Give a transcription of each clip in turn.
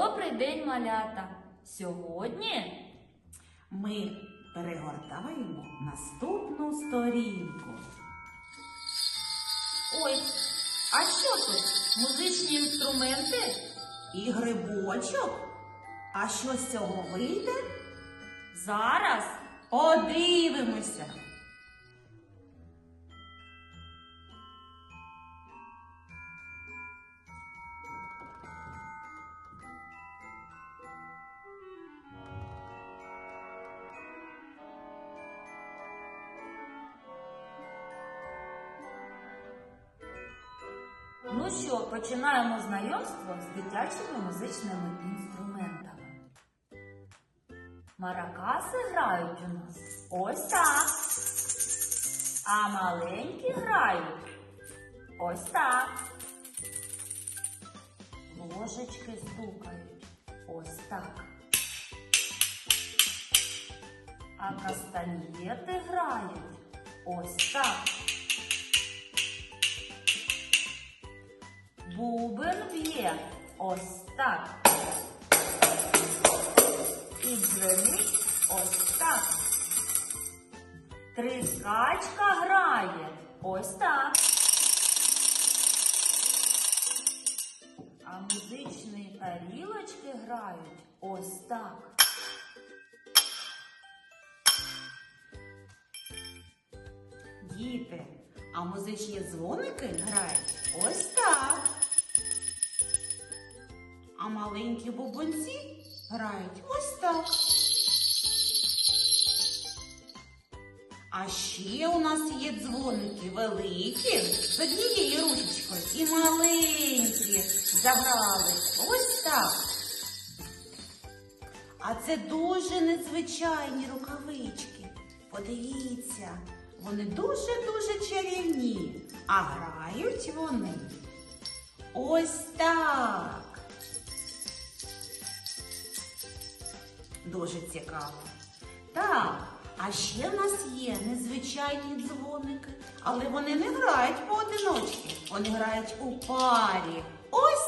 Добрий день, малята! Сьогодні Ми перегортаємо наступну сторінку. ой, а що тут? Музичні інструменти? І грибочок. А що з цього вийде? Зараз Подивимося. Ну що, починаємо знайомство з дитячими музичними інструментами. Маракаси грають у нас ось так. А маленькі грають ось так. Ложечки стукають ось так. А кастаньєти грають ось так. Грають ось так. Діти, а музичні дзвоники грають ось так. А маленькі бубонці грають ось так. А ще у нас є дзвоники великі з однією ручечкою і маленькі заграли ось так. А це дуже незвичайні рукавички. Подивіться, вони дуже-дуже чарівні, а грають вони ось так. Дуже цікаво. Так, а ще в нас є незвичайні дзвоники, але вони не грають поодиночки, вони грають у парі. Ось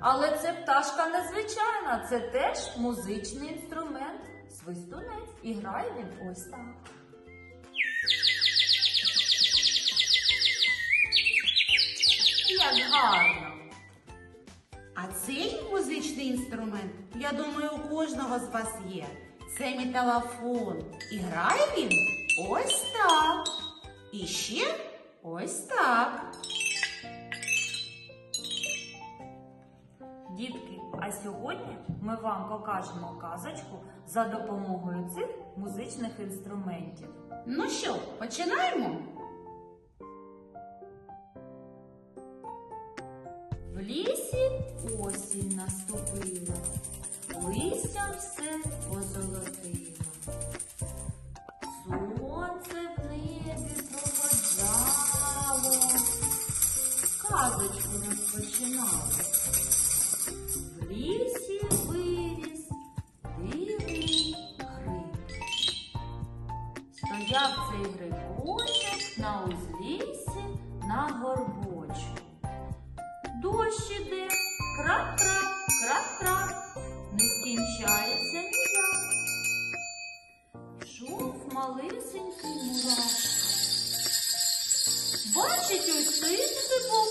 Але це пташка незвичайна, це теж музичний інструмент. Свистунець. І грає він ось так. Як гарно. А цей музичний інструмент, я думаю, у кожного з вас є. Це металофон. І грає він ось так. І ще ось так. Дітки, а сьогодні ми вам покажемо казочку за допомогою цих музичних інструментів. Ну що, починаємо? В лісі осінь наступила, листям все позолотило. Дощ іде, крап-крап, крап-крап, не скінчається ніяк. Йшов малесенький мурашка. Бачить ось цей грибок,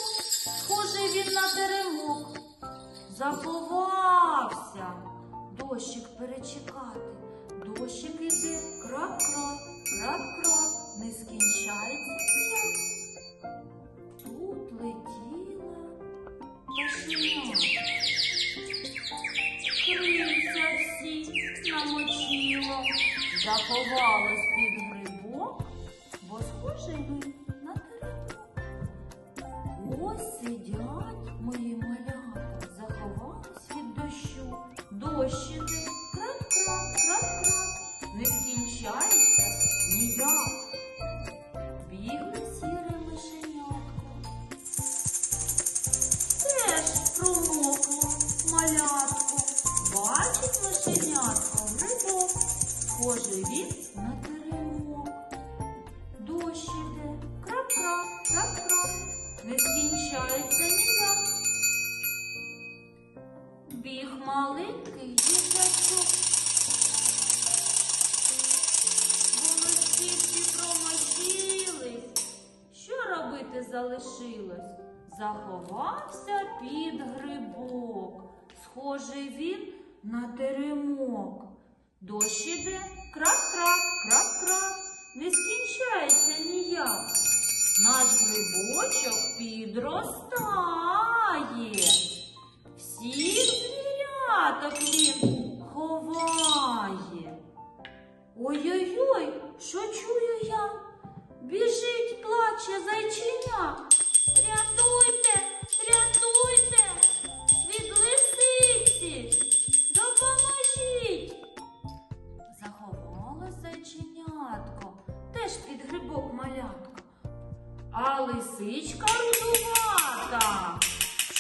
схожий він на теремок. Заховався дощик перечекати. Дощик іде, крап-крап, крап-крап, не скінчається ніяк. Пташина. Крильця всі намочила, заховалась під грибок, бо схожий на теремок. Ось сидять мої схожий він на теремок. Дощ іде, крап-крап, крап-крап, не скінчається ніяк. Біг маленький їжачок. Волосці промочились. Що робити залишилось? Заховався під грибок. Схожий він на теремок. Дощ іде, крак-крак, крак-крак, не скінчається ніяк. Наш грибочок підростає.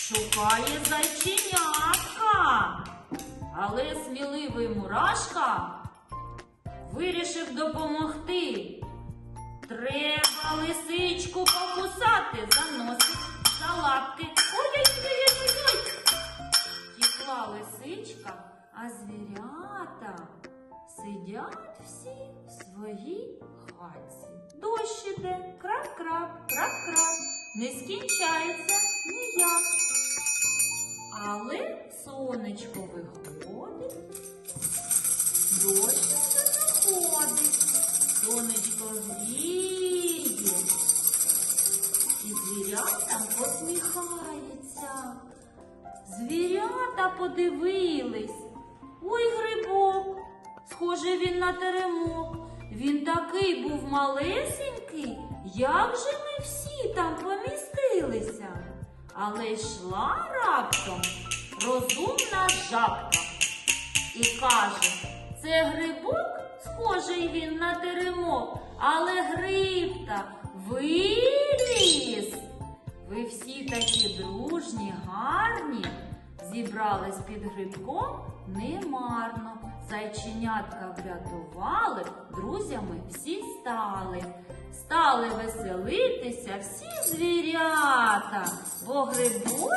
Шукає зайченятка. Але сміливий мурашка вирішив допомогти. Треба лисичку покусати за носик, за лапки. Ой-ой-ой-ой-ой! Тікла лисичка, а звірята сидять всі в своїй хатці. Дощ іде, крап-крап, крап-крап, не скінчається сонечко виходить, дощ заходить, сонечко гріє, і звірятам посміхається. Звірята подивились. Ой, грибок, схоже він на теремок. Він такий був малесенький, як же ми всі там помістилися. Але йшла раптом розумна жабка і каже: це грибок, схожий він на теремок, але гриб та виріс. Ви всі такі дружні, гарні, зібрались під грибком немарно. Зайченятка врятували, друзями всі стали. Стали веселитися всі звірята, бо грибок